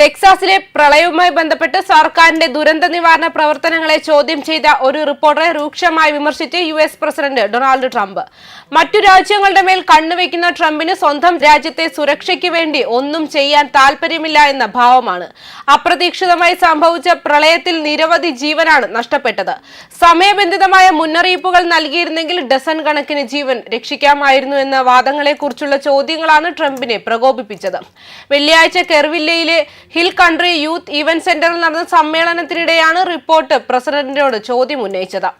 ടെക്സാസിലെ പ്രളയവുമായി ബന്ധപ്പെട്ട് സർക്കാരിന്റെ ദുരന്ത നിവാരണ പ്രവർത്തനങ്ങളെ ചോദ്യം ചെയ്ത ഒരു റിപ്പോർട്ടറെ രൂക്ഷമായി വിമർശിച്ച് U S president Donald Trump. മറ്റു രാജ്യങ്ങളുടെ മേൽ കണ്ണുവെക്കുന്ന ട്രംപിന് സ്വന്തം രാജ്യത്തെ സുരക്ഷയ്ക്ക് വേണ്ടി ഒന്നും ചെയ്യാൻ താല്പര്യമില്ല എന്ന ഭാവമാണ്. അപ്രതീക്ഷിതമായി സംഭവിച്ച പ്രളയത്തിൽ നിരവധി ജീവനാണ് നഷ്ടപ്പെട്ടത്. സമയബന്ധിതമായ മുന്നറിയിപ്പുകൾ നൽകിയിരുന്നെങ്കിൽ ഡസൻ കണക്കിന് ജീവൻ രക്ഷിക്കാമായിരുന്നു എന്ന വാദങ്ങളെക്കുറിച്ചുള്ള ചോദ്യങ്ങളാണ് ട്രംപിനെ പ്രകോപിപ്പിച്ചത്. വെള്ളിയാഴ്ച കെർവില്ലയിലെ ഹിൽ കൺട്രി യൂത്ത് ഇവന്റ് സെന്ററിൽ നടന്ന സമ്മേളനത്തിനിടെയാണ് റിപ്പോർട്ട് പ്രസിഡന്റിനോട് ചോദ്യം ഉന്നയിച്ചത്.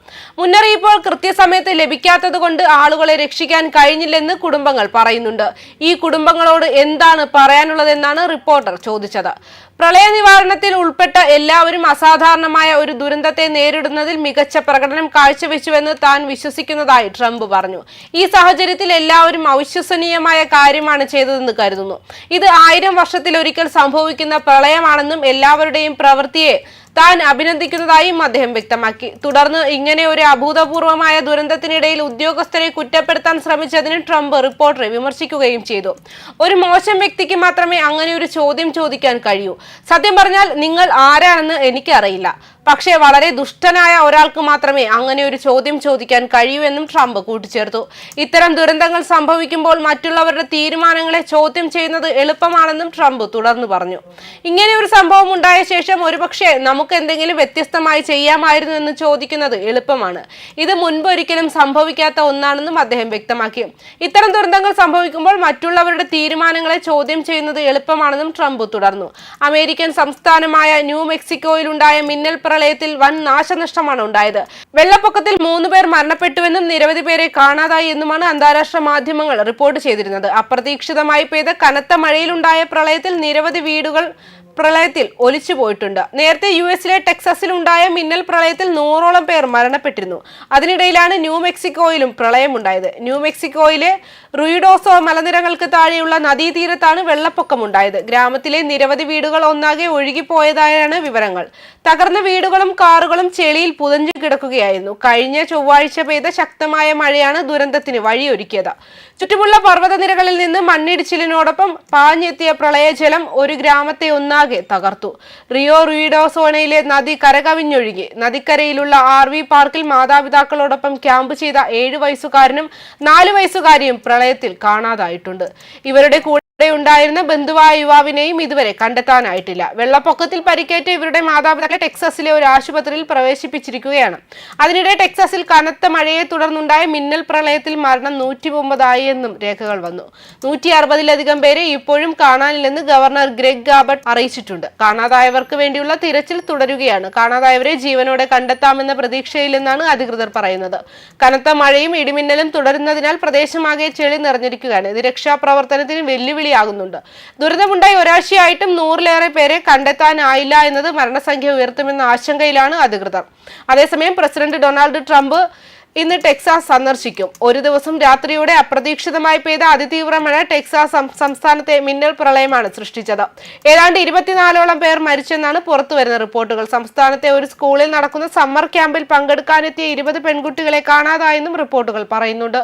മുന്നറിയിപ്പുകൾ കൃത്യസമയത്ത് ലഭിക്കാത്തത് കൊണ്ട് ആളുകളെ രക്ഷിക്കാൻ കഴിഞ്ഞില്ലെന്ന് കുടുംബങ്ങൾ പറയുന്നുണ്ട്. ഈ കുടുംബങ്ങളോട് എന്താണ് പറയാനുള്ളതെന്നാണ് റിപ്പോർട്ടർ ചോദിച്ചത്. പ്രളയ നിവാരണത്തിൽ ഉൾപ്പെട്ട എല്ലാവരും അസാധാരണമായ ഒരു ദുരന്തത്തെ നേരിടുന്നതിൽ മികച്ച പ്രകടനം കാഴ്ചവെച്ചുവെന്ന് താൻ വിശ്വസിക്കുന്നതായി ട്രംപ് പറഞ്ഞു. ഈ സാഹചര്യത്തിൽ എല്ലാവരും അവിശ്വസനീയമായ കാര്യമാണ് ചെയ്തതെന്ന് കരുതുന്നു. ഇത് ആയിരം വർഷത്തിലൊരിക്കൽ സംഭവിക്കുന്ന പ്രളയമാണെന്നും എല്ലാവരുടെയും പ്രവൃത്തിയെ താൻ അഭിനന്ദിക്കുന്നതായും അദ്ദേഹം വ്യക്തമാക്കി. തുടർന്ന് ഇങ്ങനെ ഒരു അഭൂതപൂർവമായ ദുരന്തത്തിനിടയിൽ ഉദ്യോഗസ്ഥരെ കുറ്റപ്പെടുത്താൻ ശ്രമിച്ചതിന് ട്രംപ് റിപ്പോർട്ടറെ വിമർശിക്കുകയും ചെയ്തു. ഒരു മോശം വ്യക്തിക്ക് മാത്രമേ അങ്ങനെ ഒരു ചോദ്യം ചോദിക്കാൻ കഴിയൂ. സത്യം പറഞ്ഞാൽ നിങ്ങൾ ആരാണെന്ന് എനിക്കറിയില്ല. പക്ഷേ വളരെ ദുഷ്ടനായ ഒരാൾക്ക് മാത്രമേ അങ്ങനെ ഒരു ചോദ്യം ചോദിക്കാൻ കഴിയൂ എന്നും ട്രംപ് കൂട്ടിച്ചേർത്തു. ഇത്തരം ദുരന്തങ്ങൾ സംഭവിക്കുമ്പോൾ മറ്റുള്ളവരുടെ തീരുമാനങ്ങളെ ചോദ്യം ചെയ്യുന്നത് എളുപ്പമാണെന്നും ട്രംപ് തുടർന്ന് പറഞ്ഞു. ഇങ്ങനെ ഒരു സംഭവം ഉണ്ടായ ശേഷം ഒരുപക്ഷെ നമുക്ക് എന്തെങ്കിലും വ്യത്യസ്തമായി ചെയ്യാമായിരുന്നു എന്ന് ചോദിക്കുന്നത് എളുപ്പമാണ്. ഇത് മുൻപൊരിക്കലും സംഭവിക്കാത്ത ഒന്നാണെന്നും അദ്ദേഹം വ്യക്തമാക്കി. ഇത്തരം ദുരന്തങ്ങൾ സംഭവിക്കുമ്പോൾ മറ്റുള്ളവരുടെ തീരുമാനങ്ങളെ ചോദ്യം ചെയ്യുന്നത് എളുപ്പമാണെന്നും ട്രംപ് തുടർന്നു. അമേരിക്കൻ സംസ്ഥാനമായ ന്യൂ മെക്സിക്കോയിലുണ്ടായ മിന്നൽ പ്രളയത്തിൽ വൻ നാശനഷ്ടമാണ് ഉണ്ടായത്. വെള്ളപ്പൊക്കത്തിൽ മൂന്നുപേർ മരണപ്പെട്ടുവെന്നും നിരവധി പേരെ കാണാതായി എന്നുമാണ് അന്താരാഷ്ട്ര മാധ്യമങ്ങൾ റിപ്പോർട്ട് ചെയ്തിരുന്നത്. അപ്രതീക്ഷിതമായി പെയ്ത കനത്ത മഴയിലുണ്ടായ പ്രളയത്തിൽ നിരവധി വീടുകൾ പ്രളയത്തിൽ ഒലിച്ചു പോയിട്ടുണ്ട്. നേരത്തെ യു എസിലെ ടെക്സസിൽ ഉണ്ടായ മിന്നൽ പ്രളയത്തിൽ നൂറോളം പേർ മരണപ്പെട്ടിരുന്നു. അതിനിടയിലാണ് ന്യൂ മെക്സിക്കോയിലും പ്രളയമുണ്ടായത്. ന്യൂ മെക്സിക്കോയിലെ റുയിഡോസോ മലനിരകൾക്ക് താഴെയുള്ള നദീതീരത്താണ് വെള്ളപ്പൊക്കമുണ്ടായത്. ഗ്രാമത്തിലെ നിരവധി വീടുകൾ ഒന്നാകെ ഒഴുകിപ്പോയതായാണ് വിവരങ്ങൾ. തകർന്ന വീടുകളും കാറുകളും ചെളിയിൽ പുതഞ്ഞു കിടക്കുകയായിരുന്നു. കഴിഞ്ഞ ചൊവ്വാഴ്ച പെയ്ത ശക്തമായ മഴയാണ് ദുരന്തത്തിന് വഴിയൊരുക്കിയത്. ചുറ്റുമുള്ള പർവതനിരകളിൽ നിന്ന് മണ്ണിടിച്ചിലിനോടൊപ്പം പാഞ്ഞെത്തിയ പ്രളയജലം ഒരു ഗ്രാമത്തെ ഒന്നാകെ തകർത്തു. റിയോ റീഡോസോണയിലെ നദി കരകവിഞ്ഞൊഴുകി. നദിക്കരയിലുള്ള ആർ വി പാർക്കിൽ മാതാപിതാക്കളോടൊപ്പം ക്യാമ്പ് ചെയ്ത ഏഴു വയസ്സുകാരനും നാലു വയസ്സുകാരിയും പ്രളയത്തിൽ കാണാതായിട്ടുണ്ട്. ഇവരുടെ കൂടെ ഉണ്ടായിരുന്ന ബന്ധുവായ യുവാവിനെയും ഇതുവരെ കണ്ടെത്താനായിട്ടില്ല. വെള്ളപ്പൊക്കത്തിൽ പരിക്കേറ്റ ഇവരുടെ മാതാപിതാക്കളെ ടെക്സസിലെ ഒരു ആശുപത്രിയിൽ പ്രവേശിപ്പിച്ചിരിക്കുകയാണ്. അതിനിടെ ടെക്സസിൽ കനത്ത മഴയെ തുടർന്നുണ്ടായ മിന്നൽ പ്രളയത്തിൽ മരണം നൂറ്റി ഒമ്പതായി എന്നും രേഖകൾ വന്നു. നൂറ്റി അറുപതിലധികം പേരെ ഇപ്പോഴും കാണാനില്ലെന്ന് ഗവർണർ ഗ്രെഗ് ഗാബർട്ട് അറിയിച്ചിട്ടുണ്ട്. കാണാതായവർക്ക് വേണ്ടിയുള്ള തിരച്ചിൽ തുടരുകയാണ്. കാണാതായവരെ ജീവനോടെ കണ്ടെത്താമെന്ന പ്രതീക്ഷയില്ലെന്നാണ് അധികൃതർ പറയുന്നത്. കനത്ത മഴയും ഇടിമിന്നലും തുടരുന്നതിനാൽ പ്രദേശമാകെ ചെളി നിറഞ്ഞിരിക്കുകയാണ്. ഇത് രക്ഷാപ്രവർത്തനത്തിന് വെല്ലുവിളിയാകുന്നുണ്ട്. ദുരിതമുണ്ടായി ഒരാഴ്ചയായിട്ടും നൂറിലേറെ പേരെ കണ്ടെത്താനായില്ല എന്നത് മരണസംഖ്യ ഉയർത്തുമെന്ന ആശങ്കയിലാണ് അധികൃതർ. അതേസമയം പ്രസിഡന്റ് ഡൊണാൾഡ് ട്രംപ് ഇന്ന് ടെക്സാസ് സന്ദർശിക്കും. ഒരു ദിവസം രാത്രിയോടെ അപ്രതീക്ഷിതമായി പെയ്ത അതിതീവ്ര മഴ ടെക്സാസ് സംസ്ഥാനത്തെ മിന്നൽ പ്രളയമാണ് സൃഷ്ടിച്ചത്. ഏതാണ്ട് ഇരുപത്തിനാലോളം പേർ മരിച്ചെന്നാണ് പുറത്തുവരുന്ന റിപ്പോർട്ടുകൾ. സംസ്ഥാനത്തെ ഒരു സ്കൂളിൽ നടക്കുന്ന സമ്മർ ക്യാമ്പിൽ പങ്കെടുക്കാനെത്തിയ ഇരുപത് പെൺകുട്ടികളെ കാണാതായെന്നും റിപ്പോർട്ടുകൾ പറയുന്നുണ്ട്.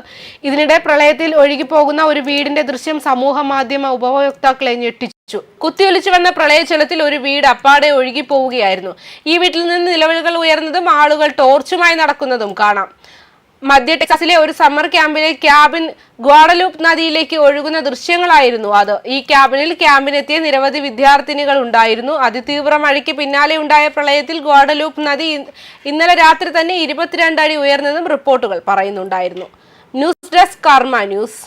ഇതിനിടെ പ്രളയത്തിൽ ഒഴുകിപ്പോകുന്ന ഒരു വീടിന്റെ ദൃശ്യം സമൂഹ മാധ്യമ ഉപഭോക്താക്കളെ ഞെട്ടിച്ചു ച്ചു. കുത്തിയൊലിച്ചു വന്ന പ്രളയജലത്തിൽ ഒരു വീട് അപ്പാടെ ഒഴുകി പോവുകയായിരുന്നു ഈ വീട്ടിൽ നിന്ന് നിലവിളികൾ ഉയർന്നതും ആളുകൾ ടോർച്ചുമായി നടക്കുന്നതും കാണാം. മധ്യ ടെക്സാസിലെ ഒരു സമ്മർ ക്യാമ്പിലെ ക്യാബിൻ ഗ്വാഡലൂപ്പ് നദിയിലേക്ക് ഒഴുകുന്ന ദൃശ്യങ്ങളായിരുന്നു അത്. ഈ ക്യാബിനിൽ ക്യാമ്പിനെത്തിയ നിരവധി വിദ്യാർത്ഥിനികൾ ഉണ്ടായിരുന്നു. അതിതീവ്ര മഴയ്ക്ക് പിന്നാലെ ഉണ്ടായ പ്രളയത്തിൽ ഗ്വാഡലൂപ്പ് നദി ഇന്നലെ രാത്രി തന്നെ ഇരുപത്തിരണ്ട് അടി ഉയർന്നതും റിപ്പോർട്ടുകൾ പറയുന്നുണ്ടായിരുന്നു. News desk Karma news.